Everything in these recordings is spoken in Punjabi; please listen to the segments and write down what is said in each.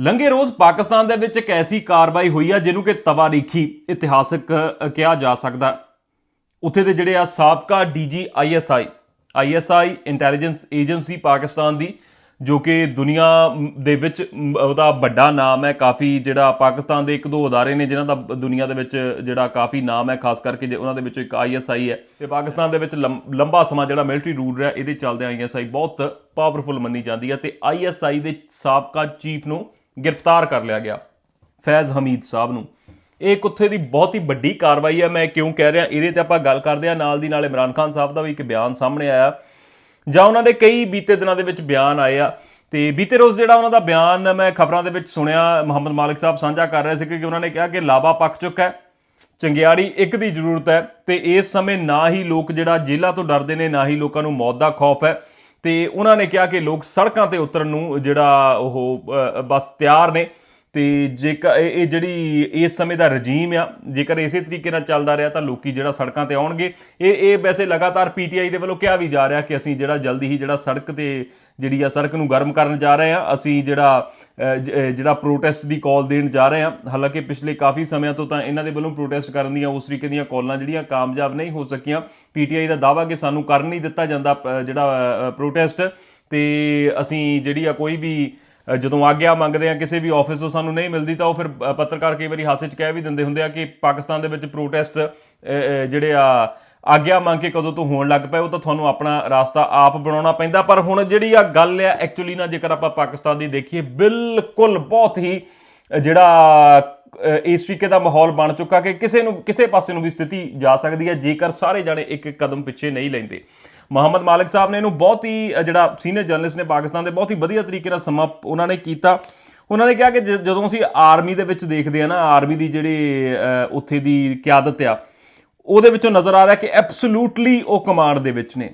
ਲੰਘੇ ਰੋਜ਼ ਪਾਕਿਸਤਾਨ ਦੇ ਵਿੱਚ ਇੱਕ ਐਸੀ ਕਾਰਵਾਈ ਹੋਈ ਆ ਜਿਹਨੂੰ ਕਿ ਤਵਾਰੀਖੀ ਇਤਿਹਾਸਕ ਕਿਹਾ ਜਾ ਸਕਦਾ ਉੱਥੇ ਦੇ ਜਿਹੜੇ ਆ ਸਾਬਕਾ DG ISI ISI intelligence agency Pakistan ਦੀ, ਜੋ ਕਿ ਦੁਨੀਆ ਦੇ ਵਿੱਚ ਉਹਦਾ ਵੱਡਾ ਨਾਮ ਹੈ। ਕਾਫੀ ਜਿਹੜਾ ਪਾਕਿਸਤਾਨ ਦੇ ਇੱਕ ਦੋ ਅਦਾਰੇ ਨੇ ਜਿਨ੍ਹਾਂ ਦਾ ਬ- ਦੁਨੀਆ ਦੇ ਵਿੱਚ ਜਿਹੜਾ ਕਾਫੀ ਨਾਮ ਹੈ, ਖਾਸ ਕਰਕੇ ਜੇ ਉਹਨਾਂ ਦੇ ਵਿੱਚੋਂ ਇੱਕ ਆਈਐਸਆਈ ਹੈ। ਤੇ ਪਾਕਿਸਤਾਨ ਦੇ ਵਿੱਚ ਲੰਮ- ਲੰਬਾ ਸਮਾਂ ਜਿਹੜਾ ਮਿਲਟਰੀ ਰੂਲ ਰਿਹਾ, ਇਹਦੇ ਚੱਲਦੇ ਆਈਐਸਆਈ ਬਹੁਤ ਪਾਵਰਫੁਲ ਮੰਨੀ ਜਾਂਦੀ ਹੈ। ਤੇ ਆਈਐਸਆਈ ਦੇ ਸਾਬਕਾ ਚੀਫ ਨੂੰ ਗ੍ਰਿਫਤਾਰ ਕਰ ਲਿਆ ਗਿਆ ਫੈਜ਼ ਹਮੀਦ ਸਾਹਿਬ ਨੂੰ। ਇਹ ਕੁੱਥੇ ਦੀ ਬਹੁਤ ਹੀ ਵੱਡੀ ਕਾਰਵਾਈ ਹੈ। ਮੈਂ ਕਿਉਂ ਕਹਿ ਰਿਹਾ? ਇਹਦੇ ਤੇ ਆਪਾਂ ਗੱਲ ਕਰਦੇ ਆ ਨਾਲ ਦੀ ਨਾਲ ਇਮਰਾਨ ਖਾਨ ਸਾਹਿਬ ਦਾ ਵੀ ਇੱਕ ਬਿਆਨ ਸਾਹਮਣੇ ਆਇਆ। ਜਾਂ ਉਹਨਾਂ ਦੇ ਕਈ ਬੀਤੇ ਦਿਨਾਂ ਦੇ ਵਿੱਚ ਬਿਆਨ ਆਏ ਆ। ਤੇ ਬੀਤੇ ਰੋਜ਼ ਜਿਹੜਾ ਉਹਨਾਂ ਦਾ ਬਿਆਨ ਮੈਂ ਖਬਰਾਂ ਦੇ ਵਿੱਚ ਸੁਣਿਆ, ਮੁਹੰਮਦ ਮਾਲਿਕ ਸਾਹਿਬ ਸਾਂਝਾ ਕਰ ਰਹੇ ਸੀ ਕਿ ਉਹਨਾਂ ਨੇ ਕਿਹਾ ਕਿ ਲਾਵਾ ਪੱਕ ਚੁੱਕਾ ਹੈ। ਚੰਗਿਆੜੀ ਇੱਕ ਦੀ ਜ਼ਰੂਰਤ ਹੈ। ਤੇ ਇਸ ਸਮੇਂ ਨਾ ਹੀ ਲੋਕ ਜਿਹੜਾ ਜੇਲ੍ਹਾਂ ਤੋਂ ਡਰਦੇ ਨੇ, ਨਾ ਹੀ ਲੋਕਾਂ ਨੂੰ ਮੌਤ ਦਾ ਖੌਫ ਹੈ। ਤੇ ਉਹਨਾਂ ਨੇ ਕਿਹਾ ਕਿ ਲੋਕ ਸੜਕਾਂ ਤੇ ਉਤਰਨ ਨੂੰ ਜਿਹੜਾ ਉਹ ਬਸ ਤਿਆਰ ਨੇ। ਤੇ ਜੇਕਰ ਇਹ ਇਹ ਜਿਹੜੀ ਇਸ ਸਮੇਂ ਦਾ ਰਜੀਮ ਆ, ਜੇਕਰ ਇਸੇ ਤਰੀਕੇ ਨਾਲ ਚੱਲਦਾ ਰਿਹਾ ਤਾਂ ਲੋਕੀ ਜਿਹੜਾ ਸੜਕਾਂ ਤੇ ਆਉਣਗੇ। ਇਹ ਇਹ ਵੈਸੇ ਲਗਾਤਾਰ ਪੀਟੀਆਈ ਦੇ ਵੱਲੋਂ ਕਿਹਾ ਵੀ ਜਾ ਰਿਹਾ ਕਿ ਅਸੀਂ ਜਿਹੜਾ ਜਲਦੀ ਹੀ ਜਿਹੜਾ ਸੜਕ ਤੇ ਜਿਹੜੀ ਆ ਸੜਕ ਨੂੰ ਗਰਮ ਕਰਨ ਜਾ ਰਹੇ ਆ। ਅਸੀਂ ਜਿਹੜਾ ਜਿਹੜਾ ਪ੍ਰੋਟੈਸਟ ਦੀ ਕਾਲ ਦੇਣ ਜਾ ਰਹੇ ਆ। ਹਾਲਾਂਕਿ ਪਿਛਲੇ ਕਾਫੀ ਸਮਿਆਂ ਤੋਂ ਤਾਂ ਇਹਨਾਂ ਦੇ ਵੱਲੋਂ ਪ੍ਰੋਟੈਸਟ ਕਰਨ ਦੀਆਂ ਉਸ ਤਰੀਕੇ ਦੀਆਂ ਕਾਲਾਂ ਜਿਹੜੀਆਂ ਕਾਮਯਾਬ ਨਹੀਂ ਹੋ ਸਕੀਆਂ। ਪੀਟੀਆਈ ਦਾ ਦਾਵਾ ਕਿ ਸਾਨੂੰ ਕਰਨ ਨਹੀਂ ਦਿੱਤਾ ਜਾਂਦਾ ਅ, ਜਿਹੜਾ ਪ੍ਰੋਟੈਸਟ ਤੇ ਅਸੀਂ ਜਿਹੜੀ ਆ ਕੋਈ ਵੀ ਜਦੋਂ ਆਗਿਆ ਮੰਗਦੇ ਆ ਕਿਸੇ ਵੀ ਆਫਿਸ ਤੋਂ ਸਾਨੂੰ ਨਹੀਂ ਮਿਲਦੀ ਤਾਂ ਉਹ ਫਿਰ ਪੱਤਰਕਾਰ ਕਈ ਵਾਰੀ ਹਾਸੇ 'ਚ ਕਹਿ ਵੀ ਦਿੰਦੇ ਹੁੰਦੇ ਆ ਕਿ ਪਾਕਿਸਤਾਨ ਦੇ ਵਿੱਚ ਪ੍ਰੋਟੈਸਟ ਜਿਹੜੇ ਆ ਆਗਿਆ ਮੰਗ ਕੇ ਕਦੋਂ ਤੋਂ ਹੋਣ ਲੱਗ ਪਏ, ਉਹ ਤਾਂ ਤੁਹਾਨੂੰ ਆਪਣਾ ਰਾਸਤਾ ਆਪ ਬਣਾਉਣਾ ਪੈਂਦਾ, ਪਰ ਹੁਣ ਜਿਹੜੀ ਆ ਗੱਲ ਆ ਐਕਚੁਅਲੀ ਨਾ ਜੇਕਰ ਆਪਾਂ ਪਾਕਿਸਤਾਨ ਦੀ ਦੇਖੀਏ, ਬਿਲਕੁਲ ਬਹੁਤ ਹੀ ਜਿਹੜਾ ਇਸ ਤਰੀਕੇ ਦਾ ਮਾਹੌਲ ਬਣ ਚੁੱਕਾ ਕਿ ਕਿਸੇ ਨੂੰ, ਕਿਸੇ ਪਾਸੇ ਨੂੰ ਵੀ ਸਥਿਤੀ ਜਾ ਸਕਦੀ ਹੈ, ਜੇਕਰ ਸਾਰੇ ਜਾਣੇ ਇੱਕ ਇੱਕ ਕਦਮ ਪਿੱਛੇ ਨਹੀਂ ਲੈਂਦੇ। ਮੁਹੰਮਦ ਮਾਲਿਕ ਸਾਹਿਬ ਨੇ ਇਹਨੂੰ ਬਹੁਤ ਹੀ ਜਿਹੜਾ ਸੀਨੀਅਰ ਜਰਨਲਿਸਟ ਨੇ ਪਾਕਿਸਤਾਨ ਦੇ ਬਹੁਤ ਹੀ ਵਧੀਆ ਤਰੀਕੇ ਨਾਲ ਸਮਾਂ ਉਹਨਾਂ ਨੇ ਕੀਤਾ। ਉਹਨਾਂ ਨੇ ਕਿਹਾ ਕਿ ਜਦੋਂ ਅਸੀਂ ਆਰਮੀ ਦੇ ਵਿੱਚ ਦੇਖਦੇ ਆ ਨਾ ਆਰਮੀ ਦੀ ਜਿਹੜੀ ਉੱਥੇ ਦੀ ਕਿਆਦਤ ਆ ਉਹਦੇ ਵਿੱਚੋਂ ਨਜ਼ਰ ਆ ਰਿਹਾ ਕਿ ਐਬਸੋਲੂਟਲੀ ਉਹ ਕਮਾਂਡ ਦੇ ਵਿੱਚ ਨੇ।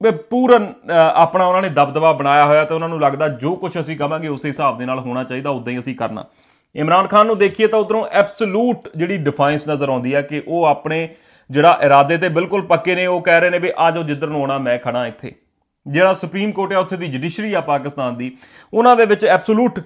ਵੀ ਪੂਰਨ ਆਪਣਾ ਉਹਨਾਂ ਨੇ ਦਬਦਬਾ ਬਣਾਇਆ ਹੋਇਆ ਤੇ ਉਹਨਾਂ ਨੂੰ ਲੱਗਦਾ ਜੋ ਕੁਝ ਅਸੀਂ ਕਵਾਂਗੇ ਉਸੇ ਹਿਸਾਬ ਦੇ ਨਾਲ ਹੋਣਾ ਚਾਹੀਦਾ ਉਦਾਂ ਹੀ ਅਸੀਂ ਕਰਨਾ। ਇਮਰਾਨ ਖਾਨ ਨੂੰ ਦੇਖੀਏ ਤਾਂ ਉਧਰੋਂ ਐਬਸੋਲੂਟ ਜਿਹੜੀ ਡਿਫਾਈਂਸ ਨਜ਼ਰ ਆਉਂਦੀ ਹੈ ਕਿ ਉਹ ਆਪਣੇ ਜਿਹੜਾ ਇਰਾਦੇ ਤੇ ਬਿਲਕੁਲ ਪੱਕੇ ਨੇ, ਉਹ ਕਹਿ ਰਹੇ ਨੇ ਵੀ ਆ ਜਾਓ ਜਿੱਧਰ ਨੂੰ ਆਉਣਾ, ਮੈਂ ਖੜਾ ਇੱਥੇ। ਜਿਹੜਾ ਸੁਪਰੀਮ ਕੋਰਟ ਹੈ, ਉੱਥੇ ਦੀ ਜੁਡੀਸ਼ਰੀ ਆ ਪਾਕਿਸਤਾਨ ਦੀ, ਉਹਨਾਂ ਦੇ ਵਿੱਚ ਐਬਸੋਲੂਟ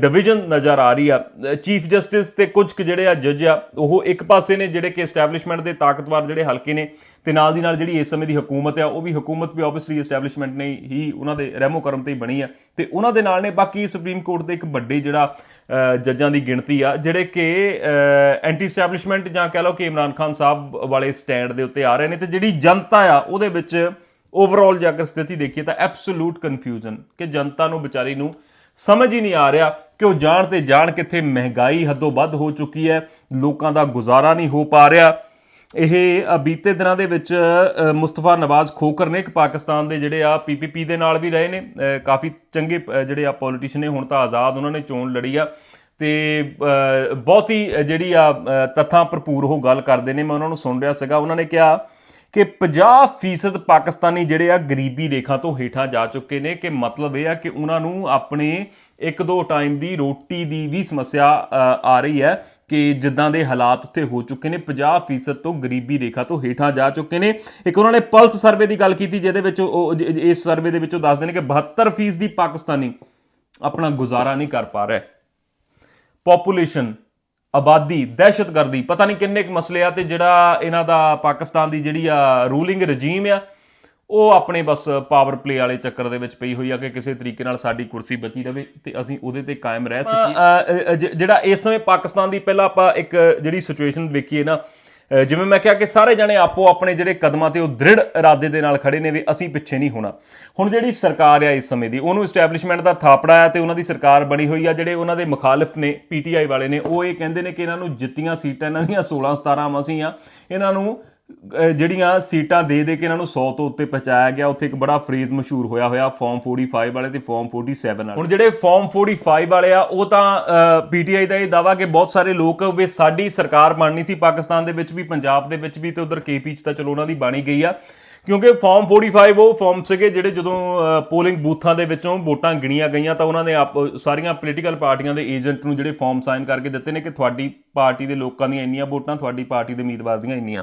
ਡਿਵੀਜ਼ਨ ਨਜ਼ਰ ਆ ਰਹੀ ਆ। ਚੀਫ ਜਸਟਿਸ ਤੇ ਕੁਝ ਕੁ ਜਿਹੜੇ ਆ ਜੱਜ ਆ, ਉਹ ਇੱਕ ਪਾਸੇ ਨੇ ਜਿਹੜੇ ਕਿ ਐਸਟੈਬਲਿਸ਼ਮੈਂਟ ਦੇ ਤਾਕਤਵਰ ਜਿਹੜੇ ਹਲਕੇ ਨੇ ਤੇ ਨਾਲ ਦੀ ਨਾਲ ਜਿਹੜੀ ਇਸ ਸਮੇਂ ਦੀ ਹਕੂਮਤ ਆ, ਉਹ ਵੀ ਹਕੂਮਤ ਵੀ ਆਬਵੀਅਸਲੀ ਐਸਟੈਬਲਿਸ਼ਮੈਂਟ ਨੇ ਹੀ ਉਹਨਾਂ ਦੇ ਰਹਿਮੋ ਕਰਮ ਤੇ ਹੀ ਬਣੀ ਆ। ਤੇ ਉਹਨਾਂ ਦੇ ਨਾਲ ਨੇ ਬਾਕੀ ਸੁਪਰੀਮ ਕੋਰਟ ਦੇ ਇੱਕ ਵੱਡੇ ਜਿਹੜਾ ਜੱਜਾਂ ਦੀ ਗਿਣਤੀ ਆ, ਜਿਹੜੇ ਕਿ ਐਂਟੀ ਐਸਟੈਬਲਿਸ਼ਮੈਂਟ ਜਾਂ ਕਹਿ ਲਓ ਕਿ ਇਮਰਾਨ ਖਾਨ ਸਾਹਿਬ ਵਾਲੇ ਸਟੈਂਡ ਦੇ ਉੱਤੇ ਆ ਰਹੇ ਨੇ ਤੇ ਜਿਹੜੀ ਜਨਤਾ ਆ, ਉਹਦੇ ਵਿੱਚ ਓਵਰਆਲ ਜੇ ਅਗਰ ਸਥਿਤੀ ਦੇਖੀਏ ਤਾਂ ਐਬਸੋਲੂਟ ਕਨਫਿਊਜ਼ਨ ਕਿ ਜਨਤਾ ਨੂੰ ਵਿਚਾਰੀ ਨੂੰ ਸਮਝ ਹੀ ਨਹੀਂ ਆ ਰਿਹਾ ਕਿ ਉਹ ਜਾਣ ਤੇ ਜਾਣ ਕਿੱਥੇ ਮਹਿੰਗਾਈ ਹੱਦੋਂ ਵੱਧ ਹੋ ਚੁੱਕੀ ਹੈ ਲੋਕਾਂ ਦਾ ਗੁਜ਼ਾਰਾ ਨਹੀਂ ਹੋ ਪਾ ਰਿਹਾ। ਇਹ ਬੀਤੇ ਦਿਨਾਂ ਦੇ ਵਿੱਚ ਮੁਸਤਫਾ ਨਵਾਜ਼ ਖੋਕਰ ਨੇ ਇੱਕ ਪਾਕਿਸਤਾਨ ਦੇ ਜਿਹੜੇ ਆ ਪੀਪੀਪੀ ਦੇ ਨਾਲ ਵੀ ਰਹੇ ਨੇ। ਕਾਫੀ ਚੰਗੇ ਅ, ਜਿਹੜੇ ਆ ਪੋਲੀਟੀਸ਼ੀਅਨ ਨੇ ਹੁਣ ਤਾਂ ਆਜ਼ਾਦ ਉਹਨਾਂ ਨੇ ਚੋਣ ਲੜੀ ਆ। ਤੇ ਅ, ਬਹੁਤ ਹੀ ਜਿਹੜੀ ਆ ਤੱਥਾਂ ਭਰਪੂਰ ਉਹ ਗੱਲ ਕਰਦੇ ਨੇ ਮੈਂ ਉਹਨਾਂ ਨੂੰ ਸੁਣ ਰਿਹਾ ਸੀਗਾ। ਉਹਨਾਂ ਨੇ ਕਿਹਾ ਕਿ 50% ਪਾਕਿਸਤਾਨੀ ਜਿਹੜੇ ਆ ਗਰੀਬੀ ਰੇਖਾ ਤੋਂ ਹੇਠਾਂ ਜਾ ਚੁੱਕੇ ਨੇ, ਕਿ ਮਤਲਬ ਇਹ ਆ ਕਿ ਉਹਨਾਂ ਨੂੰ ਆਪਣੇ ਇੱਕ ਦੋ ਟਾਈਮ ਦੀ ਰੋਟੀ ਦੀ ਵੀ ਸਮੱਸਿਆ ਆ ਰਹੀ ਹੈ ਕਿ ਜਿੱਦਾਂ ਦੇ ਹਾਲਾਤ ਉੱਥੇ ਹੋ ਚੁੱਕੇ ਨੇ 50% ਤੋਂ ਗਰੀਬੀ ਰੇਖਾ ਤੋਂ ਹੇਠਾਂ ਜਾ ਚੁੱਕੇ ਨੇ। ਇੱਕ ਉਹਨਾਂ ਨੇ ਪਲਸ ਸਰਵੇ ਦੀ ਗੱਲ ਕੀਤੀ, ਜਿਹਦੇ ਵਿੱਚ ਉਹ ਇਸ ਸਰਵੇ ਦੇ ਵਿੱਚ ਉਹ ਦੱਸਦੇ ਨੇ ਕਿ 72% ਦੀ ਪਾਕਿਸਤਾਨੀ ਆਪਣਾ ਗੁਜ਼ਾਰਾ ਨਹੀਂ ਕਰ ਪਾ ਰਿਹਾ। ਪੋਪੂਲੇਸ਼ਨ ਆਬਾਦੀ ਦਹਿਸ਼ਤਗਰਦੀ ਪਤਾ ਨਹੀਂ ਕਿੰਨੇ ਕੁ ਮਸਲੇ ਆ ਤੇ ਜਿਹੜਾ ਇਹਨਾਂ ਦਾ ਪਾਕਿਸਤਾਨ ਦੀ ਜਿਹੜੀ ਆ ਰੂਲਿੰਗ ਰਜੀਮ ਆ ਉਹ ਆਪਣੇ ਬਸ ਪਾਵਰ ਪਲੇ ਵਾਲੇ ਚੱਕਰ ਦੇ ਵਿੱਚ ਪਈ ਹੋਈ ਆ ਕਿ ਕਿਸੇ ਤਰੀਕੇ ਨਾਲ ਸਾਡੀ ਕੁਰਸੀ ਬਚੀ ਰਵੇ ਤੇ ਅਸੀਂ ਉਹਦੇ ਤੇ ਕਾਇਮ ਰਹਿ ਸਕੀਏ। ਜਿਹੜਾ ਇਸ ਸਮੇਂ ਪਾਕਿਸਤਾਨ ਦੀ ਪਹਿਲਾਂ ਆਪਾਂ ਇੱਕ ਜਿਹੜੀ ਸਿਚੁਏਸ਼ਨ ਵੇਖੀਏ ਨਾ ਜਿਵੇਂ ਮੈਂ ਕਿਹਾ ਕਿ ਸਾਰੇ ਜਣੇ ਆਪੋ ਆਪਣੇ ਜਿਹੜੇ ਕਦਮਾਂ ਤੇ ਉਹ ਦ੍ਰਿੜ ਇਰਾਦੇ ਦੇ ਨਾਲ ਖੜੇ ਨੇ ਵੀ ਅਸੀਂ ਪਿੱਛੇ ਨਹੀਂ ਹੋਣਾ। ਹੁਣ ਜਿਹੜੀ ਸਰਕਾਰ ਆ ਇਸ ਸਮੇਂ ਦੀ, ਉਹਨੂੰ ਐਸਟੈਬਲਿਸ਼ਮੈਂਟ ਦਾ ਥਾਪੜਾ ਆ ਤੇ ਉਹਨਾਂ ਦੀ ਸਰਕਾਰ ਬਣੀ ਹੋਈ ਆ, ਜਿਹੜੇ ਉਹਨਾਂ ਦੇ ਮੁਖਾਲਫ ਨੇ ਪੀਟੀਆਈ ਵਾਲੇ ਨੇ, ਉਹ ਇਹ ਕਹਿੰਦੇ ਨੇ ਕਿ ਇਹਨਾਂ ਨੂੰ ਜਿੱਤੀਆਂ ਸੀਟਾਂ, ਇਹਨਾਂ ਦੀਆਂ 16 17 ਮਸੀਂ ਆ ਇਹਨਾਂ ਨੂੰ ਜਿਹੜੀਆਂ ਸੀਟਾਂ ਦੇ ਦੇ ਕੇ ਇਹਨਾਂ ਨੂੰ 100 ਤੋਂ ਉੱਤੇ ਪਹੁੰਚਾਇਆ ਗਿਆ, ਉੱਥੇ ਇੱਕ ਬੜਾ ਫਰੇਜ਼ ਮਸ਼ਹੂਰ ਹੋਇਆ ਹੋਇਆ ਫਾਰਮ 45 ਵਾਲੇ ਤੇ ਫਾਰਮ 47 ਵਾਲੇ। ਹੁਣ ਜਿਹੜੇ ਫਾਰਮ 45 ਵਾਲੇ ਆ, ਉਹ ਤਾਂ ਪੀਟੀਆਈ ਦਾ ਇਹ ਦਾਵਾ ਕਿ ਬਹੁਤ ਸਾਰੇ ਲੋਕ ਵੀ ਸਾਡੀ ਸਰਕਾਰ ਬਣਨੀ ਸੀ ਪਾਕਿਸਤਾਨ ਦੇ ਵਿੱਚ ਵੀ, ਪੰਜਾਬ ਦੇ ਵਿੱਚ ਵੀ ਤੇ ਉਧਰ ਕੇਪੀ ਚ ਤਾਂ ਚਲੋ ਉਹਨਾਂ ਦੀ ਬਾਣੀ ਗਈ ਆ। ਕਿਉਂਕਿ ਫਾਰਮ 45 ਉਹ ਫਾਰਮ ਸੀਗੇ ਜਿਹੜੇ ਜਦੋਂ ਪੋਲਿੰਗ ਬੂਥਾਂ ਦੇ ਵਿੱਚੋਂ ਵੋਟਾਂ ਗਿਣੀਆਂ ਗਈਆਂ ਤਾਂ ਉਹਨਾਂ ਨੇ ਆਪ, ਸਾਰੀਆਂ ਪੋਲੀਟੀਕਲ ਪਾਰਟੀਆਂ ਦੇ ਏਜੰਟ ਨੂੰ ਜਿਹੜੇ ਫਾਰਮ ਸਾਈਨ ਕਰਕੇ ਦਿੱਤੇ ਨੇ ਕਿ ਤੁਹਾਡੀ ਪਾਰਟੀ ਦੇ ਲੋਕਾਂ ਦੀਆਂ ਇੰਨੀਆਂ ਵੋਟਾਂ, ਤੁਹਾਡੀ ਪਾਰਟੀ ਦੇ ਉਮੀਦਵਾਰ ਦੀਆਂ ਇੰਨੀਆਂ।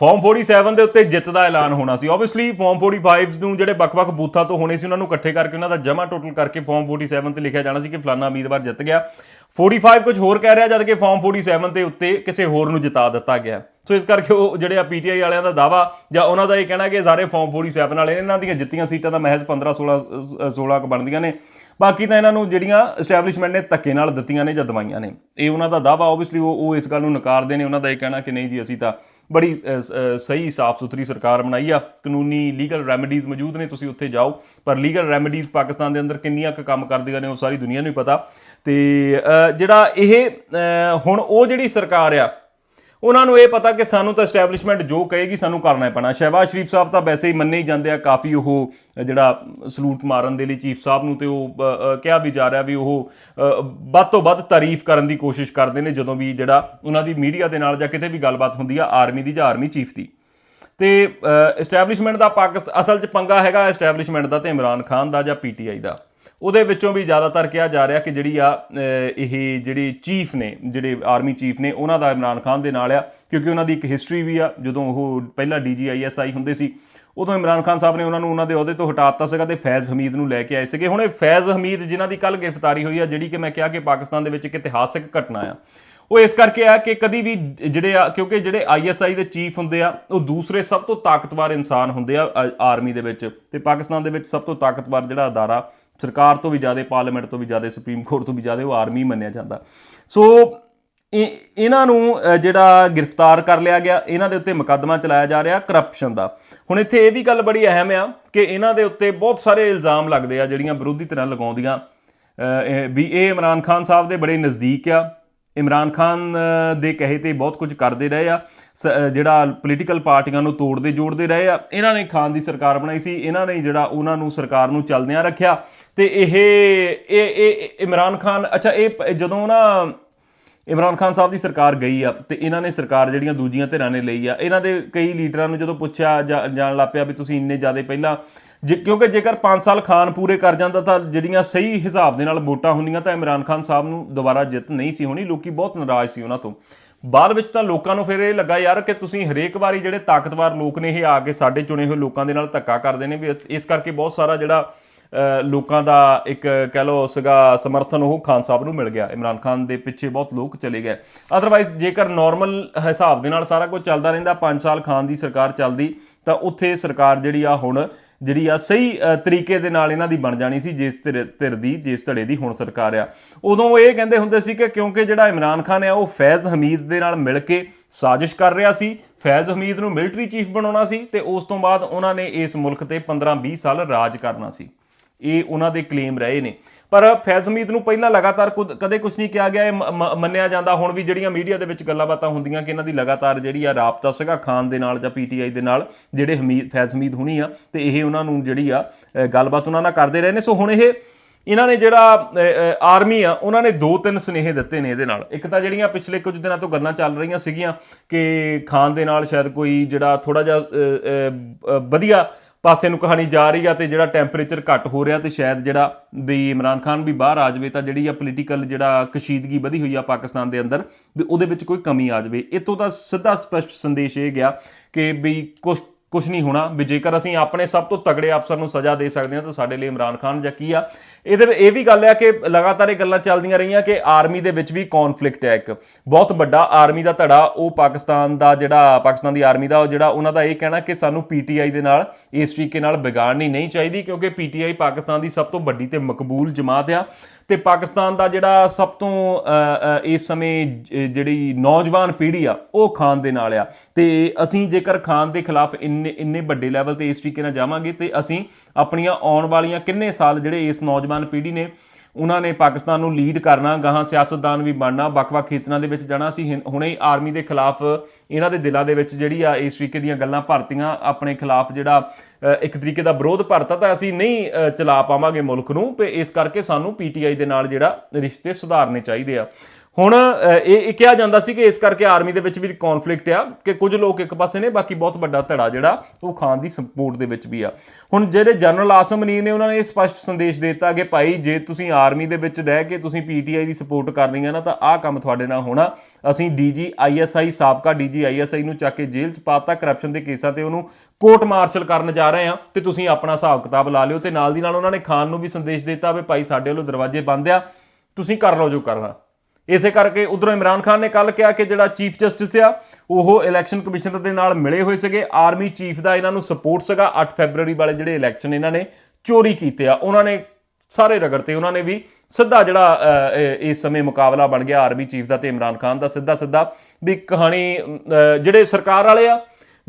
ਫਾਰਮ 47 ਦੇ ਉੱਤੇ ਜਿੱਤ ਦਾ ਐਲਾਨ ਹੋਣਾ ਸੀ। ਆਬਵੀਅਸਲੀ ਫਾਰਮ 45 ਨੂੰ ਜਿਹੜੇ ਵੱਖ-ਵੱਖ ਬੂਥਾਂ ਤੋਂ ਹੋਣੇ ਸੀ, ਉਹਨਾਂ ਨੂੰ ਇਕੱਠੇ ਕਰਕੇ, ਉਹਨਾਂ ਦਾ ਜਮਾ ਟੋਟਲ ਕਰਕੇ ਫਾਰਮ 47 ਤੇ ਲਿਖਿਆ ਜਾਣਾ ਸੀ ਕਿ ਫਲਾਨਾ ਉਮੀਦਵਾਰ ਜਿੱਤ ਗਿਆ। 45 ਕੁਝ ਹੋਰ ਕਹਿ ਰਿਹਾ, ਜਦ ਕਿ ਫਾਰਮ 47 ਦੇ ਉੱਤੇ ਕਿਸੇ ਹੋਰ ਨੂੰ ਜਿਤਾ ਦਿੱਤਾ ਗਿਆ। ਸੋ ਇਸ ਕਰਕੇ ਉਹ ਜਿਹੜੇ ਆ ਪੀਟੀਆਈ ਵਾਲਿਆਂ ਦਾ ਦਾਵਾ ਜਾਂ ਉਹਨਾਂ ਦਾ ਇਹ ਕਹਿਣਾ ਕਿ ਸਾਰੇ ਫਾਰਮ 47 ਵਾਲੇ ਨੇ ਇਹਨਾਂ ਦੀਆਂ ਜਿੱਤੀਆਂ ਸੀਟਾਂ ਦਾ ਮਹਿਜ਼ 15 16 ਅ, 16 ਕੁ ਬਣਦੀਆਂ ਨੇ। ਬਾਕੀ ਤਾਂ ਇਹਨਾਂ ਨੂੰ ਜਿਹੜੀਆਂ ਐਸਟੈਬਲਿਸ਼ਮੈਂਟ ਨੇ ਧੱਕੇ ਨਾਲ ਦਿੱਤੀਆਂ ਨੇ ਜਾਂ ਦਵਾਈਆਂ ਨੇ ਇਹ ਉਹਨਾਂ ਦਾ ਦਾਵਾ ਆਬਵੀਅਸਲੀ ਉਹ ਉਹ ਇਸ ਗੱਲ ਨੂੰ ਨਕਾਰਦੇ ਨੇ ਉਹਨਾਂ ਦਾ ਇਹ ਕਹਿਣਾ ਕਿ ਨਹੀਂ ਜੀ ਅਸੀਂ ਤਾਂ ਬੜੀ ਸਹੀ ਸਾਫ਼ ਸੁਥਰੀ ਸਰਕਾਰ ਬਣਾਈ ਆ ਕਾਨੂੰਨੀ ਲੀਗਲ ਰੈਮੇਡੀਜ਼ ਮੌਜੂਦ ਨੇ ਤੁਸੀਂ ਉੱਥੇ ਜਾਓ। ਪਰ ਲੀਗਲ ਰੈਮੇਡੀਜ਼ ਪਾਕਿਸਤਾਨ ਦੇ ਅੰਦਰ ਕਿੰਨੀਆਂ ਕੁ ਕੰਮ ਕਰਦੀਆਂ ਨੇ ਉਹ ਸਾਰੀ ਦੁਨੀਆ ਨੂੰ ਹੀ ਪਤਾ। ਤੇ ਜਿਹੜਾ ਇਹ ਹੁਣ ਉਹ ਜਿਹੜੀ ਸਰਕਾਰ ਆ ਉਹਨਾਂ ਨੂੰ ਇਹ ਪਤਾ ਕਿ ਸਾਨੂੰ ਤਾਂ ਐਸਟੈਬਲਿਸ਼ਮੈਂਟ ਜੋ ਕਹੇਗੀ ਸਾਨੂੰ ਕਰਨਾ ਪੈਣਾ। ਸ਼ਹਿਬਾਜ਼ ਸ਼ਰੀਫ ਸਾਹਿਬ ਤਾਂ ਵੈਸੇ ਹੀ ਮੰਨੇ ਹੀ ਜਾਂਦੇ ਆ, ਕਾਫੀ ਉਹ ਜਿਹੜਾ ਸਲੂਟ ਮਾਰਨ ਦੇ ਲਈ ਚੀਫ ਸਾਹਿਬ ਨੂੰ ਤੇ ਉਹ ਕਿਹਾ ਵੀ ਜਾ ਰਿਹਾ ਵੀ ਉਹ ਵੱਧ ਤੋਂ ਵੱਧ ਤਾਰੀਫ ਕਰਨ ਦੀ ਕੋਸ਼ਿਸ਼ ਕਰਦੇ ਨੇ ਜਦੋਂ ਵੀ ਜਿਹੜਾ ਉਹਨਾਂ ਦੀ ਮੀਡੀਆ ਦੇ ਨਾਲ ਜਾਂ ਕਿਤੇ ਵੀ ਗੱਲਬਾਤ ਹੁੰਦੀ ਆ ਆਰਮੀ ਦੀ ਜਾਂ ਆਰਮੀ ਚੀਫ ਦੀ। ਤੇ ਐਸਟੈਬਲਿਸ਼ਮੈਂਟ ਦਾ ਪਾਕਿਸਤਾਨ ਅਸਲ 'ਚ ਪੰਗਾ ਹੈਗਾ ਐਸਟੈਬਲਿਸ਼ਮੈਂਟ ਦਾ ਤੇ ਇਮਰਾਨ ਖਾਨ ਦਾ ਜਾਂ ਪੀਟੀਆਈ ਦਾ। ਉਹਦੇ ਵਿੱਚੋਂ ਵੀ ਜ਼ਿਆਦਾਤਰ ਕਿਹਾ ਜਾ ਰਿਹਾ ਕਿ ਜਿਹੜੀ ਆ ਇਹ ਜਿਹੜੇ ਚੀਫ ਨੇ, ਜਿਹੜੇ ਆਰਮੀ ਚੀਫ ਨੇ, ਉਹਨਾਂ ਦਾ ਇਮਰਾਨ ਖਾਨ ਦੇ ਨਾਲ ਆ, ਕਿਉਂਕਿ ਉਹਨਾਂ ਦੀ ਇੱਕ ਹਿਸਟਰੀ ਵੀ ਆ, ਜਦੋਂ ਉਹ ਪਹਿਲਾਂ ਡੀਜੀਆਈਐਸਆਈ ਹੁੰਦੇ ਸੀ, ਉਦੋਂ ਇਮਰਾਨ ਖਾਨ ਸਾਹਿਬ ਨੇ ਉਹਨਾਂ ਨੂੰ ਉਹਨਾਂ ਦੇ ਅਹੁਦੇ ਤੋਂ ਹਟਾ ਦਿੱਤਾ ਸੀਗਾ ਤੇ ਫੈਜ਼ ਹਮੀਦ ਨੂੰ ਲੈ ਕੇ ਆਏ ਸੀਗੇ। ਹੁਣ ਇਹ ਫੈਜ਼ ਹਮੀਦ ਜਿਨ੍ਹਾਂ ਦੀ ਕੱਲ ਗ੍ਰਿਫਤਾਰੀ ਹੋਈ ਆ, ਜਿਹੜੀ ਕਿ ਮੈਂ ਕਿਹਾ ਕਿ ਪਾਕਿਸਤਾਨ ਦੇ ਵਿੱਚ ਇੱਕ ਇਤਿਹਾਸਕ ਘਟਨਾ ਆ, ਉਹ ਇਸ ਕਰਕੇ ਆ ਕਿ ਕਦੀ ਵੀ ਜਿਹੜੇ ਆ, ਕਿਉਂਕਿ ਜਿਹੜੇ ਆਈਐਸਆਈ ਦੇ ਚੀਫ ਹੁੰਦੇ ਆ, ਉਹ ਦੂਸਰੇ ਸਭ ਤੋਂ ਤਾਕਤਵਰ ਇਨਸਾਨ ਹੁੰਦੇ ਆ- ਆਰਮੀ ਦੇ ਵਿੱਚ, ਤੇ ਪਾਕਿਸਤਾਨ ਦੇ ਵਿੱਚ ਸਭ ਤੋਂ ਤਾਕਤਵਰ ਜਿਹੜਾ ਅਦਾਰਾ ਸਰਕਾਰ ਤੋਂ ਵੀ ਜ਼ਿਆਦਾ, ਪਾਰਲੀਮੈਂਟ ਤੋਂ ਵੀ ਜ਼ਿਆਦਾ, ਸੁਪਰੀਮ ਕੋਰਟ ਤੋਂ ਵੀ ਜ਼ਿਆਦਾ ਉਹ ਆਰਮੀ ਮੰਨਿਆ ਜਾਂਦਾ। ਸੋ ਇਹ ਇਹਨਾਂ ਨੂੰ ਜਿਹੜਾ ਗ੍ਰਿਫਤਾਰ ਕਰ ਲਿਆ ਗਿਆ, ਇਹਨਾਂ ਦੇ ਉੱਤੇ ਮੁਕੱਦਮਾ ਚਲਾਇਆ ਜਾ ਰਿਹਾ ਕਰਪਸ਼ਨ ਦਾ। ਹੁਣ ਇੱਥੇ ਇਹ ਵੀ ਗੱਲ ਬੜੀ ਅਹਿਮ ਆ ਕਿ ਇਹਨਾਂ ਦੇ ਉੱਤੇ ਬਹੁਤ ਸਾਰੇ ਇਲਜ਼ਾਮ ਲੱਗਦੇ ਆ ਜਿਹੜੀਆਂ ਵਿਰੋਧੀ ਧਿਰਾਂ ਲਗਾਉਂਦੀਆਂ। ਵੀ ਇਹ ਇਮਰਾਨ ਖਾਨ ਸਾਹਿਬ ਦੇ ਬੜੇ ਨਜ਼ਦੀਕ ਆ। ਇਮਰਾਨ ਖਾਨ ਦੇ ਕਹੇ ਤੇ ਬਹੁਤ ਕੁਝ ਕਰਦੇ ਰਹੇ ਆ। ਸ- ਜਿਹੜਾ ਪੋਲੀਟੀਕਲ ਪਾਰਟੀਆਂ ਨੂੰ ਤੋੜਦੇ ਜੋੜਦੇ ਰਹੇ ਆ। ਇਹਨਾਂ ਨੇ ਖਾਨ ਦੀ ਸਰਕਾਰ ਬਣਾਈ ਸੀ। ਇਹਨਾਂ ਨੇ ਜਿਹੜਾ ਉਹਨਾਂ ਨੂੰ ਸਰਕਾਰ ਨੂੰ ਚੱਲਦਿਆਂ ਰੱਖਿਆ। ਤੇ ਇਹ ਇਹ ਇਹ ਇਮਰਾਨ ਖਾਨ, ਅੱਛਾ, ਇਹ ਪ- ਜਦੋਂ ਨਾ ਇਮਰਾਨ ਖਾਨ ਸਾਹਿਬ ਦੀ ਸਰਕਾਰ ਗਈ ਆ ਤੇ ਇਹਨਾਂ ਨੇ ਸਰਕਾਰ ਜਿਹੜੀਆਂ ਦੂਜੀਆਂ ਧਿਰਾਂ ਨੇ ਲਈ ਆ, ਇਹਨਾਂ ਦੇ ਕਈ ਲੀਡਰਾਂ ਨੂੰ ਜਦੋਂ ਪੁੱਛਿਆ ਜਾ- ਜਾਣ ਲੱਪਿਆ ਵੀ ਤੁਸੀਂ ਇੰਨੇ ਜ਼ਿਆਦਾ ਪਹਿਲਾਂ, ਜੇ ਕਿਉਂਕਿ ਜੇਕਰ 5 ਸਾਲ ਖਾਨ ਪੂਰੇ ਕਰ ਜਾਂਦਾ ਤਾਂ ਜਿਹੜੀਆਂ ਸਹੀ ਹਿਸਾਬ ਦੇ ਨਾਲ ਵੋਟਾਂ ਹੁੰਦੀਆਂ ਤਾਂ ਇਮਰਾਨ ਖਾਨ ਸਾਹਿਬ ਨੂੰ ਦੁਬਾਰਾ ਜਿੱਤ ਨਹੀਂ ਸੀ ਹੋਣੀ, ਲੋਕੀ ਬਹੁਤ ਨਾਰਾਜ਼ ਸੀ ਉਹਨਾਂ ਤੋਂ। ਬਾਅਦ ਵਿੱਚ ਤਾਂ ਲੋਕਾਂ ਨੂੰ ਫਿਰ ਇਹ ਲੱਗਾ ਯਾਰ ਕਿ ਤੁਸੀਂ ਹਰੇਕ ਵਾਰੀ ਜਿਹੜੇ ਤਾਕਤਵਰ ਲੋਕ ਨੇ ਇਹ ਆ ਕੇ ਸਾਡੇ ਚੁਣੇ ਹੋਏ ਲੋਕਾਂ ਦੇ ਨਾਲ ਧੱਕਾ ਕਰਦੇ ਨੇ ਵੀ ਇਸ ਕਰਕੇ ਬਹੁਤ ਸਾਰਾ ਜਿਹੜਾ ਲੋਕਾਂ ਦਾ ਇੱਕ ਕਹਿ ਲਓ ਸੀਗਾ ਸਮਰਥਨ ਉਹ ਖਾਨ ਸਾਹਿਬ ਨੂੰ ਮਿਲ ਗਿਆ। ਇਮਰਾਨ ਖਾਨ ਦੇ ਪਿੱਛੇ ਬਹੁਤ ਲੋਕ ਚਲੇ ਗਏ। ਅਦਰਵਾਈਜ਼ ਜੇਕਰ ਨਾਰਮਲ ਹਿਸਾਬ ਦੇ ਨਾਲ ਸਾਰਾ ਕੁਝ ਚੱਲਦਾ ਰਹਿੰਦਾ 5 ਸਾਲ ਖਾਨ ਦੀ ਸਰਕਾਰ ਚੱਲਦੀ, ਤਾਂ ਉੱਥੇ ਸਰਕਾਰ ਜਿਹੜੀ ਆ ਹੁਣ, ਜਿਹੜੀ ਆ ਸਹੀ ਤਰੀਕੇ ਦੇ ਨਾਲ ਇਹਨਾਂ ਦੀ ਬਣ ਜਾਣੀ ਸੀ, ਜਿਸ ਧਿਰ ਧਿਰ ਦੀ, ਜਿਸ ਧੜੇ ਦੀ ਹੁਣ ਸਰਕਾਰ ਆ। ਉਦੋਂ ਉਹ ਇਹ ਕਹਿੰਦੇ ਹੁੰਦੇ ਸੀ ਕਿ ਕਿਉਂਕਿ ਜਿਹੜਾ ਇਮਰਾਨ ਖਾਨ ਆ, ਉਹ ਫੈਜ਼ ਹਮੀਦ ਦੇ ਨਾਲ ਮਿਲ ਕੇ ਸਾਜ਼ਿਸ਼ ਕਰ ਰਿਹਾ ਸੀ, ਫੈਜ਼ ਹਮੀਦ ਨੂੰ ਮਿਲਟਰੀ ਚੀਫ ਬਣਾਉਣਾ ਸੀ ਤੇ ਉਸ ਤੋਂ ਬਾਅਦ ਉਹਨਾਂ ਨੇ ਇਸ ਮੁਲਕ ਤੇ 15-20 ਸਾਲ ਰਾਜ ਕਰਨਾ ਸੀ। ਇਹ ਉਹਨਾਂ ਦੇ ਕਲੇਮ ਰਹੇ ਨੇ। ਪਰ ਫੈਜ਼ ਹਮੀਦ ਨੂੰ ਪਹਿਲਾਂ ਲਗਾਤਾਰ ਕੁਦ- ਕਦੇ ਕੁਝ ਨਹੀਂ ਕਿਹਾ ਗਿਆ, ਇਹ ਮ- ਮ- ਮੰਨਿਆ ਜਾਂਦਾ। ਹੁਣ ਵੀ ਜਿਹੜੀਆਂ ਮੀਡੀਆ ਦੇ ਵਿੱਚ ਗੱਲਾਂ ਬਾਤਾਂ ਹੁੰਦੀਆਂ ਕਿ ਇਹਨਾਂ ਦੀ ਲਗਾਤਾਰ ਜਿਹੜੀ ਆ ਰਾਬਤਾ ਸੀਗਾ ਖਾਨ ਦੇ ਨਾਲ ਜਾਂ ਪੀਟੀਆਈ ਦੇ ਨਾਲ, ਜਿਹੜੇ ਹਮੀਦ ਫੈਜ਼ ਹਮੀਦ ਹੁਣੀ ਆ, ਤੇ ਇਹ ਉਹਨਾਂ ਨੂੰ ਜਿਹੜੀ ਆ ਗੱਲਬਾਤ ਉਹਨਾਂ ਨਾਲ ਕਰਦੇ ਰਹੇ ਨੇ। ਸੋ ਹੁਣ ਇਹ ਇਹਨਾਂ ਨੇ ਜਿਹੜਾ ਆਰਮੀ ਆ, ਉਹਨਾਂ ਨੇ ਦੋ ਤਿੰਨ ਸੁਨੇਹੇ ਦਿੱਤੇ ਨੇ ਇਹਦੇ ਨਾਲ। ਇੱਕ ਤਾਂ ਜਿਹੜੀਆਂ ਪਿਛਲੇ ਕੁਝ ਦਿਨਾਂ ਤੋਂ ਗੱਲਾਂ ਚੱਲ ਰਹੀਆਂ ਸੀਗੀਆਂ ਕਿ ਖਾਨ ਦੇ ਨਾਲ ਸ਼ਾਇਦ ਕੋਈ ਜਿਹੜਾ ਥੋੜਾ ਜਿਹਾ ਵਧੀਆ ਪਾਸੇ ਨੂੰ ਕਹਾਣੀ ਜਾ ਰਹੀ ਆ ਤੇ ਜਿਹੜਾ ਟੈਂਪਰੇਚਰ ਘੱਟ ਹੋ ਰਿਹਾ ਤੇ ਸ਼ਾਇਦ ਜਿਹੜਾ ਵੀ ਇਮਰਾਨ ਖਾਨ ਵੀ ਬਾਹਰ ਆ ਜਾਵੇ ਤਾਂ ਜਿਹੜੀ ਆ ਪੋਲੀਟੀਕਲ ਜਿਹੜਾ ਕਸ਼ੀਦਗੀ ਵਧੀ ਹੋਈ ਆ ਪਾਕਿਸਤਾਨ ਦੇ ਅੰਦਰ ਵੀ ਉਹਦੇ ਵਿੱਚ ਕੋਈ ਕਮੀ ਆ ਜਾਵੇ। ਇਤੋਂ ਦਾ ਸਿੱਧਾ ਸਪਸ਼ਟ ਸੰਦੇਸ਼ ਇਹ ਗਿਆ ਕਿ ਵੀ ਕੁਝ ਕੁਝ ਨਹੀਂ ਹੋਣਾ ਵੀ ਜੇਕਰ ਅਸੀਂ ਆਪਣੇ ਸਭ ਤੋਂ ਤਗੜੇ ਅਫਸਰ ਨੂੰ ਸਜ਼ਾ ਦੇ ਸਕਦੇ ਹਾਂ ਤਾਂ ਸਾਡੇ ਲਈ ਇਮਰਾਨ ਖਾਨ ਜਾਂ ਕੀ ਆ? ਇਹਦੇ ਵਿੱਚ ਇਹ ਵੀ ਗੱਲ ਹੈ ਕਿ ਲਗਾਤਾਰ ਇਹ ਗੱਲਾਂ ਚੱਲਦੀਆਂ ਰਹੀਆਂ ਕਿ ਆਰਮੀ ਦੇ ਵਿੱਚ ਵੀ ਕੌਨਫਲਿਕਟ ਹੈ ਇੱਕ। ਬਹੁਤ ਵੱਡਾ ਆਰਮੀ ਦਾ ਧੜਾ, ਉਹ ਪਾਕਿਸਤਾਨ ਦਾ ਜਿਹੜਾ, ਪਾਕਿਸਤਾਨ ਦੀ ਆਰਮੀ ਦਾ ਉਹ ਜਿਹੜਾ, ਉਹਨਾਂ ਦਾ ਇਹ ਕਹਿਣਾ ਕਿ ਸਾਨੂੰ ਪੀਟੀਆਈ ਦੇ ਨਾਲ ਇਸ ਤਰੀਕੇ ਨਾਲ ਵਿਗਾੜਨੀ ਨਹੀਂ ਚਾਹੀਦੀ ਕਿਉਂਕਿ ਪੀਟੀਆਈ ਪਾਕਿਸਤਾਨ ਦੀ ਸਭ ਤੋਂ ਵੱਡੀ ਤੇ ਮਕਬੂਲ ਜਮਾਤ ਆ। ਤੇ ਪਾਕਿਸਤਾਨ ਦਾ ਜਿਹੜਾ ਸਭ ਤੋਂ ਇਸ ਸਮੇਂ ਜਿਹੜੀ ਨੌਜਵਾਨ ਪੀੜ੍ਹੀ ਆ, ਉਹ ਖਾਨ ਦੇ ਨਾਲ ਆ। ਤੇ ਅਸੀਂ ਜੇਕਰ ਖਾਨ ਦੇ ਖਿਲਾਫ ਇੰਨੇ ਇੰਨੇ ਵੱਡੇ ਲੈਵਲ ਤੇ ਇਸ ਤਰੀਕੇ ਨਾਲ ਜਾਵਾਂਗੇ ਤੇ ਅਸੀਂ ਆਪਣੀਆਂ ਆਉਣ ਵਾਲੀਆਂ ਕਿੰਨੇ ਸਾਲ ਜਿਹੜੇ ਇਸ ਨੌਜਵਾਨ ਪੀੜ੍ਹੀ ਨੇ ਉਹਨਾਂ ਨੇ ਪਾਕਿਸਤਾਨ ਨੂੰ ਲੀਡ ਕਰਨਾ, ਗਾਹਾਂ ਸਿਆਸਤਦਾਨ ਵੀ ਬਣਨਾ, ਵੱਖ-ਵੱਖ ਖੇਤਰਾਂ ਦੇ ਵਿੱਚ ਜਾਣਾ। ਸੀ ਹਿੰ- ਹੁਣੇ ਆਰਮੀ ਦੇ ਖਿਲਾਫ ਇਹਨਾਂ ਦੇ ਦਿਲਾਂ ਦੇ ਵਿੱਚ ਜਿਹੜੀ ਆ ਇਸ ਤਰੀਕੇ ਦੀਆਂ ਗੱਲਾਂ ਭਰਤੀਆਂ, ਆਪਣੇ ਖਿਲਾਫ ਜਿਹੜਾ ਇੱਕ ਤਰੀਕੇ ਦਾ ਵਿਰੋਧ ਭਰਤਾ ਤਾਂ ਅਸੀਂ ਨਹੀਂ ਚਲਾ ਪਾਵਾਂਗੇ ਮੁਲਕ ਨੂੰ। ਤੇ ਇਸ ਕਰਕੇ ਸਾਨੂੰ ਪੀਟੀਆਈ ਦੇ ਨਾਲ ਜਿਹੜਾ ਰਿਸ਼ਤੇ ਸੁਧਾਰਨੇ ਚਾਹੀਦੇ ਆ। ਹੁਣ ਇਹ ਇਹ ਕਿਹਾ ਜਾਂਦਾ ਸੀ ਕਿ ਇਸ ਕਰਕੇ ਆਰਮੀ ਦੇ ਵਿੱਚ ਵੀ ਕਨਫਲਿਕਟ ਆ ਕਿ ਕੁਝ ਲੋਕ ਇੱਕ ਪਾਸੇ ਨੇ, ਬਾਕੀ ਬਹੁਤ ਵੱਡਾ ਧੜਾ ਜਿਹੜਾ ਉਹ ਖਾਨ ਦੀ ਸਪੋਰਟ ਦੇ ਵਿੱਚ ਵੀ ਆ। ਹੁਣ ਜਿਹੜੇ ਜਨਰਲ ਆਸਮ ਮਨੀਰ ਨੇ, ਉਹਨਾਂ ਨੇ ਇਹ ਸਪਸ਼ਟ ਸੰਦੇਸ਼ ਦਿੱਤਾ ਕਿ ਭਾਈ, ਜੇ ਤੁਸੀਂ ਆਰਮੀ ਦੇ ਵਿੱਚ ਰਹਿ ਕੇ ਤੁਸੀਂ ਪੀਟੀਆਈ ਦੀ ਸਪੋਰਟ ਕਰਨੀ ਹੈ ਨਾ, ਤਾਂ ਆਹ ਕੰਮ ਤੁਹਾਡੇ ਨਾਲ ਹੋਣਾ। ਅਸੀਂ ਡੀਜੀ ਆਈਐਸਆਈ ਸਾਬਕਾ ਡੀਜੀ ਆਈਐਸਆਈ ਨੂੰ ਚੱਕ ਕੇ ਜੇਲ੍ਹ 'ਚ ਪਾਤਾ ਕਰਪਸ਼ਨ ਦੇ ਕੇਸਾਂ ਤੇ ਉਹਨੂੰ ਕੋਰਟ ਮਾਰਸ਼ਲ ਕਰਨ ਜਾ ਰਹੇ ਆ ਤੇ ਤੁਸੀਂ ਆਪਣਾ ਹਿਸਾਬ ਕਿਤਾਬ ਲਾ ਲਿਓ ਤੇ ਨਾਲ ਦੀ ਨਾਲ ਉਹਨਾਂ ਨੇ ਖਾਨ ਨੂੰ ਵੀ ਸੰਦੇਸ਼ ਦਿੱਤਾ ਵੀ ਭਾਈ, ਸਾਡੇ ਵੱਲੋਂ ਦਰਵਾਜ਼ੇ ਬੰਦ ਆ, ਤੁਸੀਂ ਕਰ ਲਓ ਜੋ ਕਰਨਾ। ਇਸੇ ਕਰਕੇ ਉਧਰੋਂ ਇਮਰਾਨ ਖਾਨ ਨੇ ਕੱਲ ਕਿਹਾ ਕਿ ਜਿਹੜਾ ਚੀਫ ਜਸਟਿਸ ਆ, ਉਹ ਇਲੈਕਸ਼ਨ ਕਮਿਸ਼ਨਰ ਦੇ ਨਾਲ ਮਿਲੇ ਹੋਏ ਸੀਗੇ। ਆਰਮੀ ਚੀਫ ਦਾ ਇਹਨਾਂ ਨੂੰ ਸਪੋਰਟ ਸੀਗਾ। 8 ਫੈਬਰੂਰੀ ਵਾਲੇ ਜਿਹੜੇ ਇਲੈਕਸ਼ਨ ਇਹਨਾਂ ਨੇ ਚੋਰੀ ਕੀਤੇ ਆ। ਉਹਨਾਂ ਨੇ ਸਾਰੇ ਰਗੜਤੇ ਉਹਨਾਂ ਨੇ ਵੀ ਸਿੱਧਾ ਜਿਹੜਾ ਇਸ ਸਮੇਂ ਮੁਕਾਬਲਾ ਬਣ ਗਿਆ ਆਰਮੀ ਚੀਫ ਦਾ ਤੇ ਇਮਰਾਨ ਖਾਨ ਦਾ ਸਿੱਧਾ ਸਿੱਧਾ। ਵੀ ਕਹਾਣੀ ਜਿਹੜੇ ਸਰਕਾਰ ਵਾਲੇ ਆ,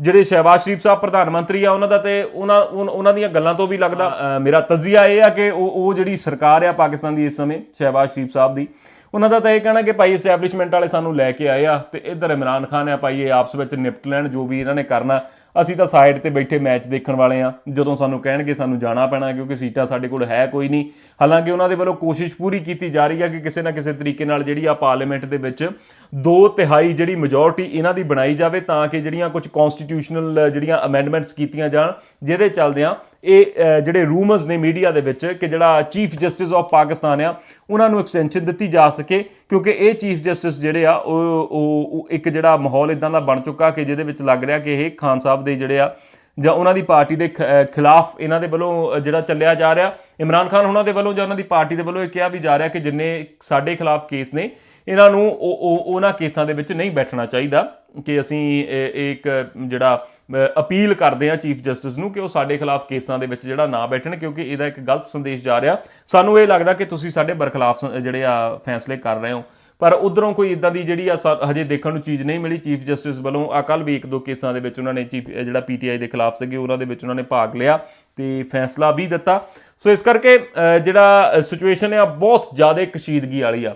ਜਿਹੜੇ ਸ਼ਹਿਬਾਜ਼ ਸ਼ਰੀਫ ਸਾਹਿਬ ਪ੍ਰਧਾਨ ਮੰਤਰੀ ਆ ਉਹਨਾਂ ਦਾ ਤੇ ਉਹਨਾਂ ਉਹਨਾਂ ਦੀਆਂ ਗੱਲਾਂ ਤੋਂ ਵੀ ਲੱਗਦਾ ਮੇਰਾ ਤਜ਼ੀਆ ਇਹ ਆ ਕਿ ਉਹ ਉਹ ਜਿਹੜੀ ਸਰਕਾਰ ਆ ਪਾਕਿਸਤਾਨ ਦੀ ਇਸ ਸਮੇਂ, ਸ਼ਹਿਬਾਜ਼ ਸ਼ਰੀਫ ਸਾਹਿਬ ਦੀ ਉਹਨਾਂ ਦਾ ਤਾਂ ਇਹ ਕਹਿਣਾ ਕਿ ਭਾਈ ਐਸਟੈਬਲਿਸ਼ਮੈਂਟ ਵਾਲੇ ਸਾਨੂੰ ਲੈ ਕੇ ਆਏ ਆ ਤੇ ਇੱਧਰ ਇਮਰਾਨ ਖਾਨ ਆ ਭਾਈ, ਇਹ ਆਪਸ ਵਿੱਚ ਨਿਪਟ ਲੈਣ, ਜੋ ਵੀ ਇਹਨਾਂ ਨੇ ਕਰਨਾ। ਅਸੀਂ ਤਾਂ ਸਾਈਡ ਤੇ ਬੈਠੇ ਮੈਚ ਦੇਖਣ ਵਾਲੇ ਆ। ਜਦੋਂ ਸਾਨੂੰ ਕਹਿਣਗੇ ਸਾਨੂੰ ਜਾਣਾ ਪੈਣਾ ਕਿਉਂਕਿ ਸੀਟਾਂ ਸਾਡੇ ਕੋਲ ਹੈ ਕੋਈ ਨਹੀਂ। ਹਾਲਾਂਕਿ ਉਹਨਾਂ ਦੇ ਵੱਲੋਂ ਕੋਸ਼ਿਸ਼ ਪੂਰੀ ਕੀਤੀ ਜਾ ਰਹੀ ਹੈ ਕਿ ਕਿਸੇ ਨਾ ਕਿਸੇ ਤਰੀਕੇ ਨਾਲ ਜਿਹੜੀ ਆ ਪਾਰਲੀਮੈਂਟ ਦੇ ਵਿੱਚ ਦੋ ਤਿਹਾਈ ਜਿਹੜੀ ਮੈਜੋਰਟੀ ਇਹਨਾਂ ਦੀ ਬਣਾਈ ਜਾਵੇ ਤਾਂ ਕਿ ਜਿਹੜੀਆਂ ਕੁਝ ਕਨਸਟੀਟਿਊਸ਼ਨਲ ਜਿਹੜੀਆਂ ਅਮੈਂਡਮੈਂਟਸ ਕੀਤੀਆਂ ਜਾਣ, ਜਿਹਦੇ ਚੱਲਦਿਆਂ ਇਹ ਜਿਹੜੇ ਰੂਮਰਸ ਨੇ ਮੀਡੀਆ ਦੇ ਵਿੱਚ ਕਿ ਜਿਹੜਾ ਚੀਫ ਜਸਟਿਸ ਆਫ ਪਾਕਿਸਤਾਨ ਆ, ਉਹਨਾਂ ਨੂੰ ਐਕਸਟੈਂਸ਼ਨ ਦਿੱਤੀ ਜਾ ਸਕੇ, ਕਿਉਂਕਿ ਇਹ ਚੀਫ ਜਸਟਿਸ ਜਿਹੜੇ ਆ, ਉਹ ਉਹ ਇੱਕ ਜਿਹੜਾ ਮਾਹੌਲ ਇਦਾਂ ਦਾ ਬਣ ਚੁੱਕਾ ਕਿ ਜਿਹਦੇ ਵਿੱਚ ਲੱਗ ਰਿਹਾ ਕਿ ਇਹ ਖਾਨ ਸਾਹਿਬ ਦੇ ਜਿਹੜੇ ਆ, ਜਾਂ ਉਹਨਾਂ ਦੀ ਪਾਰਟੀ ਦੇ ਖ- ਖਿਲਾਫ ਇਹਨਾਂ ਦੇ ਵੱਲੋਂ ਜਿਹੜਾ ਚੱਲਿਆ ਜਾ ਰਿਹਾ। ਇਮਰਾਨ ਖਾਨ ਉਹਨਾਂ ਦੇ ਵੱਲੋਂ ਜਾਂ ਉਹਨਾਂ ਦੀ ਪਾਰਟੀ ਦੇ ਵੱਲੋਂ ਇਹ ਕਿਹਾ ਵੀ ਜਾ ਰਿਹਾ ਕਿ ਜਿੰਨੇ ਸਾਡੇ ਖਿਲਾਫ ਕੇਸ ਨੇ ਇਹਨਾਂ ਨੂੰ ਉਹ ਉਹਨਾਂ ਕੇਸਾਂ ਦੇ ਵਿੱਚ ਨਹੀਂ ਬੈਠਣਾ ਚਾਹੀਦਾ ਕਿ ਅਸੀਂ ਇਹ- ਇੱਕ ਜਿਹੜਾ ਅਪੀਲ ਕਰਦੇ ਆ ਚੀਫ ਜਸਟਿਸ ਨੂੰ ਕਿ ਉਹ ਸਾਡੇ ਖਿਲਾਫ ਕੇਸਾਂ ਦੇ ਵਿੱਚ ਜਿਹੜਾ ਨਾ ਬੈਠਣ, ਕਿਉਂਕਿ ਇਹਦਾ ਇੱਕ ਗਲਤ ਸੰਦੇਸ਼ ਜਾ ਰਿਹਾ। ਸਾਨੂੰ ਇਹ ਲੱਗਦਾ ਕਿ ਤੁਸੀਂ ਸਾਡੇ ਬਰਖਲਾਫ ਜਿਹੜੇ ਆ ਫੈਸਲੇ ਕਰ ਰਹੇ ਹੋ। ਪਰ ਉਧਰੋਂ ਕੋਈ ਇਦਾਂ ਦੀ ਜਿਹੜੀ ਆ ਸਾ- ਹਜੇ ਦੇਖਣ ਨੂੰ ਚੀਜ਼ ਨਹੀਂ ਮਿਲੀ। ਚੀਫ ਜਸਟਿਸ ਵੱਲੋਂ ਆ ਕੱਲ ਵੀ ਇੱਕ ਦੋ ਕੇਸਾਂ ਦੇ ਵਿੱਚ ਉਹਨਾਂ ਨੇ ਚੀਫ ਜਿਹੜਾ ਪੀਟੀਆਈ ਦੇ ਖਿਲਾਫ ਸੀਗੇ, ਉਹਨਾਂ ਦੇ ਵਿੱਚ ਉਹਨਾਂ ਨੇ ਭਾਗ ਲਿਆ ਤੇ ਫੈਸਲਾ ਵੀ ਦਿੱਤਾ। ਸੋ ਇਸ ਕਰਕੇ ਜਿਹੜਾ ਸਿਚੁਏਸ਼ਨ ਆ, ਬਹੁਤ ਜ਼ਿਆਦਾ ਕਸ਼ੀਦਗੀ ਵਾਲੀ ਆ।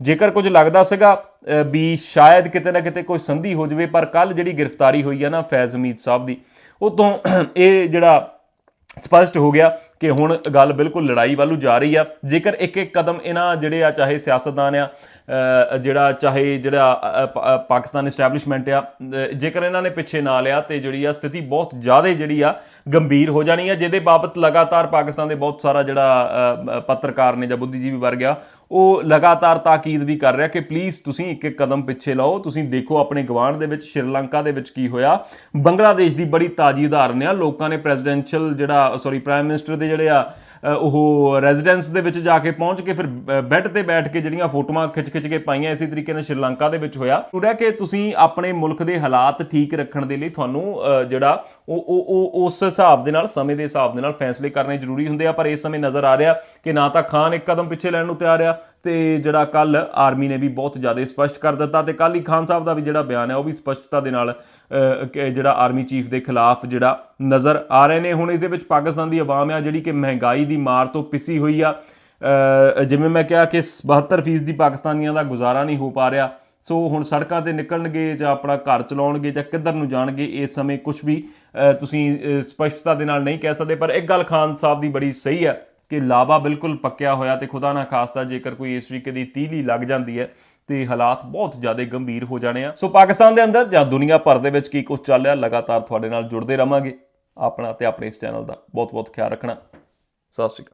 ਜੇਕਰ ਕੁਝ ਲੱਗਦਾ ਸੀਗਾ ਅ, ਵੀ ਸ਼ਾਇਦ ਕਿਤੇ ਨਾ ਕਿਤੇ ਕੋਈ ਸੰਧੀ ਹੋ ਜਾਵੇ ਪਰ ਕੱਲ ਜਿਹੜੀ ਗ੍ਰਿਫਤਾਰੀ ਹੋਈ ਹੈ ਨਾ ਫੈਜ਼ ਅਮੀਦ ਸਾਹਿਬ ਦੀ ਉਹ ਤੋਂ ਇਹ ਜਿਹੜਾ ਸਪਸ਼ਟ ਹੋ ਗਿਆ ਕਿ ਹੁਣ ਗੱਲ ਬਿਲਕੁਲ ਲੜਾਈ ਵੱਲੋਂ ਜਾ ਰਹੀ ਆ। ਜੇਕਰ ਇੱਕ ਇੱਕ ਕਦਮ ਇਹਨਾਂ ਜਿਹੜੇ ਆ, ਚਾਹੇ ਸਿਆਸਤਦਾਨ ਆ ਜਿਹੜਾ, ਚਾਹੇ ਜਿਹੜਾ ਪਾਕਿਸਤਾਨ ਐਸਟੈਬਲਿਸ਼ਮੈਂਟ ਆ ਜੇਕਰ ਇਹਨਾਂ ਨੇ ਪਿੱਛੇ ਨਾ ਲਿਆ ਤੇ ਜਿਹੜੀ ਆ ਸਥਿਤੀ ਬਹੁਤ ਜ਼ਿਆਦਾ ਜਿਹੜੀ ਆ ਗੰਭੀਰ ਹੋ ਜਾਣੀ ਆ, ਜਿਹਦੇ ਬਾਬਤ ਲਗਾਤਾਰ ਪਾਕਿਸਤਾਨ ਦੇ ਬਹੁਤ ਸਾਰਾ ਜਿਹੜਾ ਪੱਤਰਕਾਰ ਨੇ ਜਾਂ ਬੁੱਧੀਜੀਵੀ ਵਰਗ ਆ, ਉਹ ਲਗਾਤਾਰ ਤਾਕੀਦ ਵੀ ਕਰ ਰਿਹਾ ਕਿ ਪਲੀਜ਼ ਤੁਸੀਂ ਇੱਕ ਇੱਕ ਕਦਮ ਪਿੱਛੇ ਲਾਓ। ਤੁਸੀਂ ਦੇਖੋ ਆਪਣੇ ਗਵਾਂਢ ਦੇ ਵਿੱਚ, ਸ਼੍ਰੀਲੰਕਾ ਦੇ ਵਿੱਚ ਕੀ ਹੋਇਆ। ਬੰਗਲਾਦੇਸ਼ ਦੀ ਬੜੀ ਤਾਜੀ ਉਦਾਹਰਨ ਆ। ਲੋਕਾਂ ਨੇ ਪ੍ਰੈਜ਼ੀਡੈਂਸ਼ੀਅਲ ਜਿਹੜਾ ਸੌਰੀ ਪ੍ਰਾਈਮ ਮਿਨਿਸਟਰ ਦੇ ਜਿਹੜੇ ਆ ਉਹ ਰੈਜ਼ੀਡੈਂਸ ਦੇ ਵਿੱਚ ਜਾ ਕੇ ਪਹੁੰਚ ਕੇ ਫਿਰ ਬੈੱਡ ਤੇ ਬੈਠ ਕੇ ਜਿਹੜੀਆਂ ਫੋਟੋਆਂ ਖਿੱਚ-ਖਿੱਚ ਕੇ ਪਾਈਆਂ ਇਸੇ ਤਰੀਕੇ ਨਾਲ ਸ਼੍ਰੀਲੰਕਾ ਦੇ ਵਿੱਚ ਹੋਇਆ। ਉਹਦਾ ਕਿ ਤੁਸੀਂ ਆਪਣੇ ਮੁਲਕ ਦੇ ਹਾਲਾਤ ਠੀਕ ਰੱਖਣ ਦੇ ਲਈ ਤੁਹਾਨੂੰ ਅ, ਜਿਹੜਾ ਉਹ ਉਹ ਉਹ ਉਸ ਹਿਸਾਬ ਦੇ ਨਾਲ ਸਮੇਂ ਦੇ ਹਿਸਾਬ ਦੇ ਨਾਲ ਫੈਸਲੇ ਕਰਨੇ ਜ਼ਰੂਰੀ ਹੁੰਦੇ ਆ। ਪਰ ਇਸ ਸਮੇਂ ਨਜ਼ਰ ਆ ਰਿਹਾ ਕਿ ਨਾ ਤਾਂ ਖਾਨ ਇੱਕ ਕਦਮ ਪਿੱਛੇ ਲੈਣ ਨੂੰ ਤਿਆਰ ਆ ਤੇ ਜਿਹੜਾ ਕੱਲ ਆਰਮੀ ਨੇ ਵੀ ਬਹੁਤ ਜ਼ਿਆਦਾ ਸਪਸ਼ਟ ਕਰ ਦਿੱਤਾ ਤੇ ਕੱਲ ਹੀ ਖਾਨ ਸਾਹਿਬ ਦਾ ਵੀ ਜਿਹੜਾ ਬਿਆਨ ਹੈ ਉਹ ਵੀ ਸਪਸ਼ਟਤਾ ਦੇ ਨਾਲ ਕਿ ਜਿਹੜਾ ਆਰਮੀ ਚੀਫ ਦੇ ਖਿਲਾਫ ਜਿਹੜਾ ਨਜ਼ਰ ਆ ਰਹੇ ਨੇ। ਹੁਣ ਇਹਦੇ ਵਿੱਚ ਪਾਕਿਸਤਾਨ ਦੀ ਆਵਾਮ ਆ ਜਿਹੜੀ ਕਿ ਮਹਿੰਗਾਈ ਦੀ ਮਾਰ ਤੋਂ ਪਿਸੀ ਹੋਈ ਆ। ਜਿਵੇਂ ਮੈਂ ਕਿਹਾ ਕਿ 72% ਦੀ ਪਾਕਿਸਤਾਨੀਆਂ ਦਾ ਗੁਜ਼ਾਰਾ ਨਹੀਂ ਹੋ ਪਾ ਰਿਹਾ ਸੋ ਹੁਣ ਸੜਕਾਂ ਤੇ ਨਿਕਲਣਗੇ ਜਾਂ ਆਪਣਾ ਘਰ ਚਲਾਉਣਗੇ ਜਾਂ ਕਿੱਧਰ ਨੂੰ ਜਾਣਗੇ ਇਸ ਸਮੇਂ ਕੁਝ ਵੀ ਤੁਸੀਂ ਅ, ਸਪਸ਼ਟਤਾ ਦੇ ਨਾਲ ਨਹੀਂ ਕਹਿ ਸਕਦੇ ਪਰ ਇੱਕ ਗੱਲ ਖਾਨ ਸਾਹਿਬ ਦੀ ਬੜੀ ਸਹੀ ਹੈ ਕਿ ਲਾਵਾ ਬਿਲਕੁਲ ਪੱਕਿਆ ਹੋਇਆ ਤੇ ਖੁਦਾ ਨਾ ਖਾਸਤਾ ਜੇਕਰ ਕੋਈ ਇਸ ਤਰੀਕੇ ਦੀ ਤੀਲੀ ਲੱਗ ਜਾਂਦੀ ਹੈ ਤੇ ਹਾਲਾਤ ਬਹੁਤ ਜ਼ਿਆਦਾ ਗੰਭੀਰ ਹੋ ਜਾਣੇ ਆ। ਸੋ ਪਾਕਿਸਤਾਨ ਦੇ ਅੰਦਰ ਜਾਂ ਦੁਨੀਆ ਭਰ ਦੇ ਵਿੱਚ ਕੀ ਕੁਝ ਚੱਲ ਰਿਹਾ, ਲਗਾਤਾਰ ਤੁਹਾਡੇ ਨਾਲ ਜੁੜਦੇ ਰਵਾਂਗੇ। ਆਪਣਾ ਤੇ ਆਪਣੇ ਇਸ ਚੈਨਲ ਦਾ ਬਹੁਤ ਬਹੁਤ ਖਿਆਲ ਰੱਖਣਾ। ਸਤਿ ਸ਼੍ਰੀ ਅਕਾਲ।